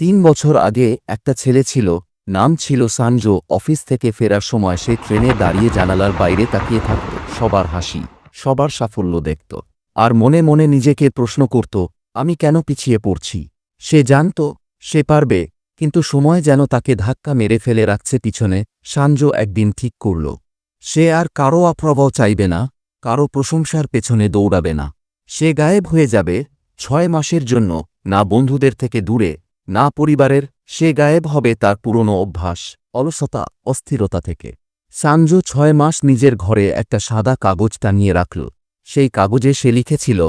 তিন বছর আগে একটা ছেলে ছিল, নাম ছিল সানজো, অফিস থেকে ফেরার সময় সে ট্রেনে দাঁড়িয়ে জানালার বাইরে তাকিয়ে থাকত, সবার হাসি, সবার সাফল্য দেখত। আর মনে মনে নিজেকে প্রশ্ন করত, আমি কেন পিছিয়ে পড়ছি? সে জানত, সে পারবে, কিন্তু সময় যেন তাকে ধাক্কা মেরে ফেলে রাখছে পিছনে, সানজো একদিন ঠিক করল। সে আর কারও অপ্রভ চাইবে না, কারও প্রশংসার পেছনে দৌড়াবে না। সে গায়েব হয়ে যাবে, ছয় মাসের জন্য, না বন্ধুদের থেকে দূরে না পরিবারের, সে গায়েব হবে তার পুরনো অভ্যাস, অলসতা, অস্থিরতা থেকে। সানজো ছয় মাস নিজের ঘরে একটা সাদা কাগজ টানিয়ে রাখল। সেই কাগজে সে লিখেছিল,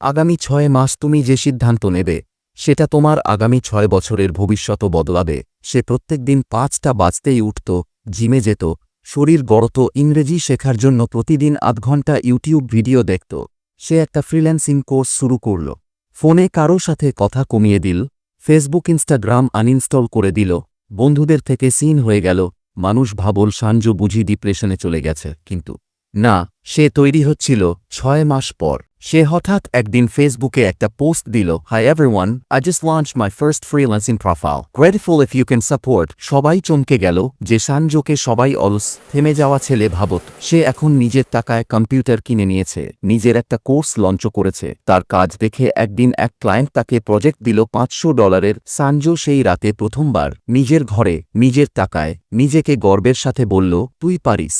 আগামী ছয় মাস তুমি যে সিদ্ধান্ত নেবে, সেটা তোমার আগামী ছয় বছরের ভবিষ্যৎ বদলাবে। সে প্রত্যেক দিন পাঁচটা বাজতেই উঠত, জিমে যেত, শরীর গড়ত, ইংরেজি শেখার জন্য প্রতিদিন আধ ঘণ্টা ইউটিউব ভিডিও দেখত। সে একটা ফ্রিল্যান্সিং কোর্স শুরু করল। ফোনে কারও সাথে কথা কমিয়ে দিল ফেসবুক, ইনস্টাগ্রাম আনইনস্টল করে দিল। বন্ধুদের থেকে সিন হয়ে গেল। মানুষ ভাবল, সানজু বুঝি ডিপ্রেশনে চলে গেছে, কিন্তু না, সে তৈরি হচ্ছিল ছয় মাস পর। সে হঠাৎ একদিন ফেসবুকে একটা পোস্ট দিল hi everyone I just launch my first freelancing profile grateful if you can support সবাই চমকে গেল, যে সানজোকে সবাই অলস, থেমে যাওয়া ছেলে ভাবত, সে এখন নিজের টাকায় কম্পিউটার কিনে নিয়েছে, নিজের একটা কোর্স লঞ্চ করেছে। তার কাজ দেখে একদিন এক ক্লায়েন্ট তাকে প্রজেক্ট দিল পাঁচশো ডলারের, সানজো সেই রাতে প্রথমবার নিজের ঘরে, নিজের টাকায়, নিজেকে গর্বের সাথে বলল, তুই পারিস।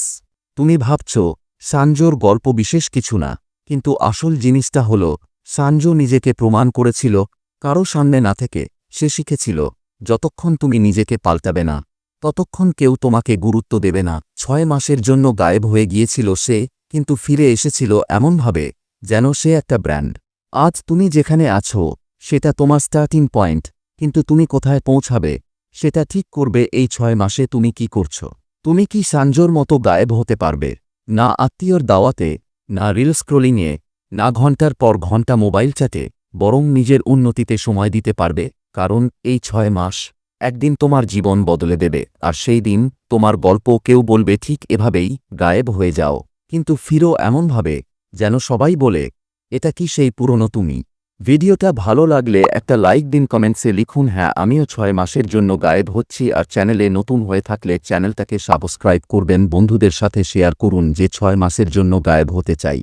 তুমি ভাবছ, সানজোর গল্প বিশেষ কিছু না, কিন্তু আসল জিনিসটা হল, সানজো নিজেকে প্রমাণ করেছিল, কারও সামনে না থেকে, সে শিখেছিল, যতক্ষণ তুমি নিজেকে পাল্টাবে না, ততক্ষণ কেউ তোমাকে গুরুত্ব দেবে না। ছয় মাসের জন্য গায়েব হয়ে গিয়েছিল সে, কিন্তু ফিরে এসেছিল এমনভাবে, যেন সে একটা ব্র্যান্ড। আজ তুমি যেখানে আছো, সেটা তোমার স্টার্টিং পয়েন্ট কিন্তু তুমি কোথায় পৌঁছাবে, সেটা ঠিক করবে এই ছয় মাসে তুমি কি করছ। তুমি কি সানজোর মতো গায়েব হতে পারবে? না আত্মীয়র দাওয়াতে, না রিল স্ক্রোলিংয়ে, না ঘণ্টার পর ঘণ্টা মোবাইল চ্যাটে, বরং নিজের উন্নতিতে সময় দিতে পারবে, কারণ এই ছয় মাস একদিন তোমার জীবন বদলে দেবে, আর সেই দিন তোমার গল্প কেউ বলবে, ঠিক এভাবেই গায়েব হয়ে যাও। কিন্তু ফিরো এমনভাবে, যেন সবাই বলে, এটা কি সেই পুরনো তুমি? ভিডিওটা ভালো লাগলে একটা লাইক দিন, কমেন্টসে লিখুন হ্যাঁ আমিও ছয় মাসের জন্য গায়েব হচ্ছি আর চ্যানেলে নতুন হয়ে থাকলে চ্যানেলটাকে সাবস্ক্রাইব করবেন, বন্ধুদের সাথে শেয়ার করুন যে ছয় মাসের জন্য গায়েব হতে চাই।